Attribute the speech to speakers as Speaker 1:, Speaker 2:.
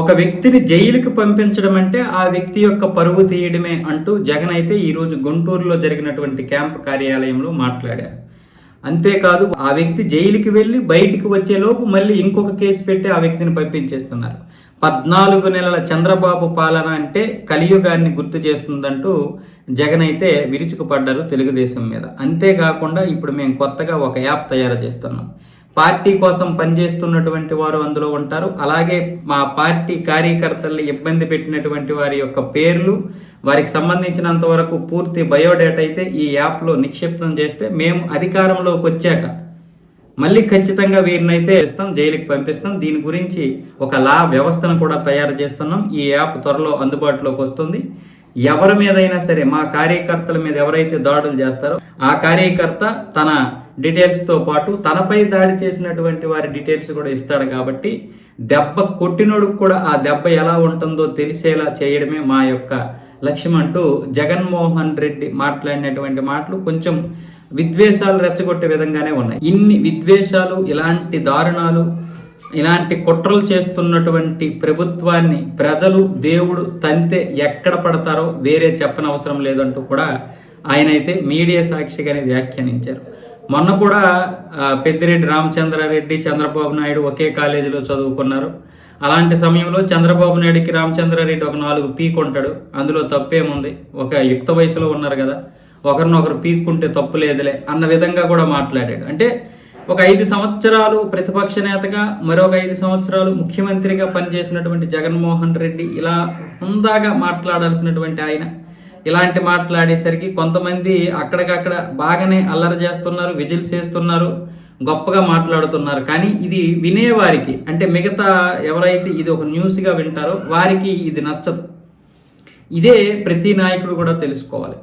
Speaker 1: ఒక వ్యక్తిని జైలుకి పంపించడం అంటే ఆ వ్యక్తి యొక్క పరువు తీయడమే అంటూ జగన్ అయితే ఈరోజు గుంటూరులో జరిగినటువంటి క్యాంప్ కార్యాలయంలో మాట్లాడారు. అంతేకాదు ఆ వ్యక్తి జైలుకి వెళ్ళి బయటికి వచ్చేలోపు మళ్ళీ ఇంకొక కేసు పెట్టి ఆ వ్యక్తిని పంపించేస్తున్నారు. పద్నాలుగు నెలల చంద్రబాబు పాలన అంటే కలియుగాన్ని గుర్తు చేస్తుందంటూ జగన్ అయితే విరుచుకుపడ్డారు తెలుగుదేశం మీద. అంతేకాకుండా ఇప్పుడు మేము కొత్తగా ఒక యాప్ తయారు చేస్తున్నాం. పార్టీ కోసం పనిచేస్తున్నటువంటి వారు అందులో ఉంటారు. అలాగే మా పార్టీ కార్యకర్తల్ని ఇబ్బంది పెట్టినటువంటి వారి యొక్క పేర్లు వారికి సంబంధించినంత వరకు పూర్తి బయోడేటా అయితే ఈ యాప్లో నిక్షిప్తం చేస్తే మేము అధికారంలోకి వచ్చాక మళ్ళీ ఖచ్చితంగా వీరినైతే ఇస్తాం జైలుకి పంపిస్తాం. దీని గురించి ఒక లా వ్యవస్థను కూడా తయారు చేస్తున్నాం. ఈ యాప్ త్వరలో అందుబాటులోకి వస్తుంది. ఎవరి మీదైనా సరే మా కార్యకర్తల మీద ఎవరైతే దాడులు చేస్తారో ఆ కార్యకర్త తన డీటెయిల్స్తో పాటు తనపై దాడి చేసినటువంటి వారి డీటెయిల్స్ కూడా ఇస్తాడు కాబట్టి దెబ్బ కొట్టినోడుకు కూడా ఆ దెబ్బ ఎలా ఉంటుందో తెలిసేలా చేయడమే మా యొక్క లక్ష్యం అంటూ జగన్మోహన్ రెడ్డి మాట్లాడినటువంటి మాటలు కొంచెం విద్వేషాలు రెచ్చగొట్టే విధంగానే ఉన్నాయి. ఇన్ని విద్వేషాలు ఇలాంటి దారుణాలు ఇలాంటి కుట్రలు చేస్తున్నటువంటి ప్రభుత్వాన్ని ప్రజలు దేవుడు తంతే ఎక్కడ పడతారో వేరే చెప్పనవసరం లేదంటూ కూడా ఆయన అయితే మీడియా సాక్షిగానే వ్యాఖ్యానించారు. మొన్న కూడా పెద్దిరెడ్డి రామచంద్రారెడ్డి చంద్రబాబు నాయుడు ఒకే కాలేజీలో చదువుకున్నారు. అలాంటి సమయంలో చంద్రబాబు నాయుడికి రామచంద్రారెడ్డి ఒక నాలుగు పీకుంటాడు అందులో తప్పేముంది? ఒక యుక్త వయసులో ఉన్నారు కదా. ఒకరినొకరు పీక్కుంటే తప్పు లేదులే అన్న విధంగా కూడా మాట్లాడాడు. అంటే ఒక ఐదు సంవత్సరాలు ప్రతిపక్ష నేతగా మరొక ఐదు సంవత్సరాలు ముఖ్యమంత్రిగా పనిచేసినటువంటి జగన్మోహన్ రెడ్డి ఇలా హుందాగా మాట్లాడాల్సినటువంటి ఆయన ఇలాంటి మాట్లాడేసరికి కొంతమంది అక్కడికక్కడ బాగానే అల్లరి చేస్తున్నారు విజిల్స్ వేస్తున్నారు గొప్పగా మాట్లాడుతున్నారు. కానీ ఇది వినేవారికి అంటే మిగతా ఎవరైతే ఇది ఒక న్యూస్గా వింటారో వారికి ఇది నచ్చదు. ఇదే ప్రతి నాయకుడు కూడా తెలుసుకోవాలి.